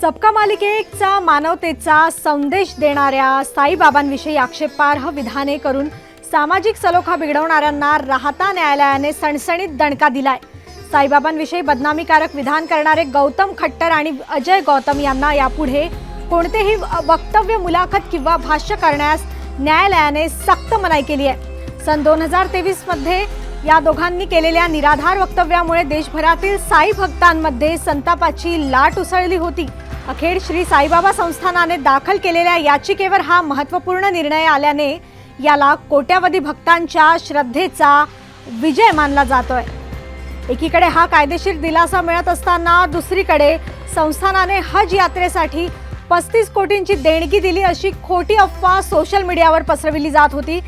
सबका मालिकेचा मानवतेचा संदेश देणाऱ्या साईबाबांविषयी आक्षेपार्ह विधाने करून सामाजिक सलोखा बिघडवणाऱ्यांना राहता न्यायालयाने सणसणीत दणका दिलाय. साईबाबांविषयी बदनामीकारक विधान करणारे गौतम खट्टर आणि अजय गौतम यांना यापुढे कोणतेही वक्तव्य मुलाखत किंवा भाष्य करण्यास न्यायालयाने सक्त मनाई केली आहे. सन दोन हजार तेवीसमध्ये या दोघांनी केलेल्या निराधार वक्तव्यामुळे देशभरातील साई भक्तांमध्ये संतापाची लाट उसळली होती. अखेर श्री साईबाबा संस्थानाने दाखल केलेल्या याचिकेवर हा महत्त्वपूर्ण निर्णय आल्याने याला कोट्यावधी भक्तांच्या श्रद्धेचा विजय मानला जातोय. एकीकडे हा कायदेशीर दिलासा मिळत असताना दुसरीकडे संस्थानाने हज यात्रेसाठी पस्तीस कोटींची देणगी दिली अशी खोटी अफवा सोशल मीडियावर पसरविली जात होती.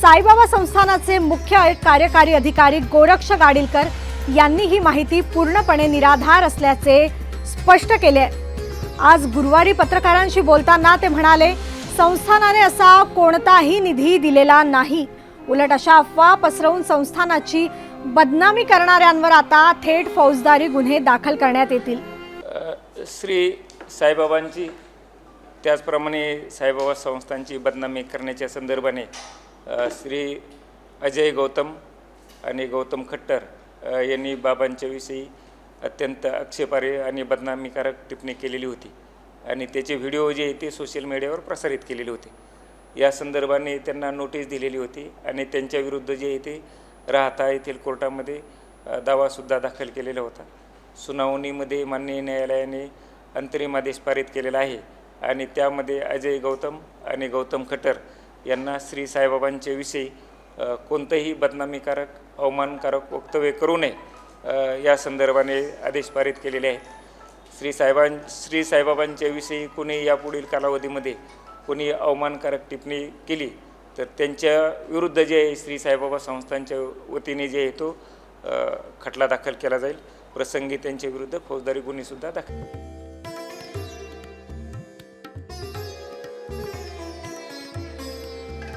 साईबाबा संस्थानाचे मुख्य कार्यकारी अधिकारी गोरक्ष गाडीलकर यांनी ही माहिती पूर्णपणे निराधार असल्याचे स्पष्ट केले आज गुरुवारी पत्रकारांशी बोलताना ते म्हणाले संस्थानाने असा कोणताही निधी दिलेला नाही. उलट अशा अफवा पसरवून संस्थानाची बदनामी करणाऱ्यांवर आता थेट फौजदारी गुन्हे दाखल करण्यात येतील. श्री साईबाबांची त्याचप्रमाणे साईबाबा संस्थांची बदनामी करण्याच्या संदर्भाने श्री अजय गौतम आणि गौतम खट्टर यांनी बाबांच्याविषयी अत्यंत आक्षेपार्ह आणि बदनामीकारक टिप्पणी केलेली होती. आणि त्याचे व्हिडिओ जे आहे ते सोशल मीडियावर प्रसारित केलेले होते. या संदर्भाने त्यांना नोटीस दिलेली होती आणि त्यांच्याविरुद्ध जे आहे ते राहता येथील कोर्टामध्ये दावासुद्धा दाखल केलेला होता. सुनावणीमध्ये माननीय न्यायालयाने अंतरिम आदेश पारित केलेला आहे आणि त्यामध्ये अजय गौतम आणि गौतम खट्टर यांना श्री साईबाबांच्या विषयी कोणतंही बदनामीकारक अवमानकारक वक्तव्य करू नये या संदर्भाने आदेश पारित केलेले आहेत. श्री साहेबां श्री साईबाबांच्या विषयी कोणी यापुढील कालावधीमध्ये कोणी अवमानकारक टिप्पणी केली तर त्यांच्या विरुद्ध जे आहे श्री साईबाबा संस्थांच्या वतीने जे आहे तो खटला दाखल केला जाईल. प्रसंगी त्यांच्या विरुद्ध फौजदारी गुन्हेसुद्धा दाखल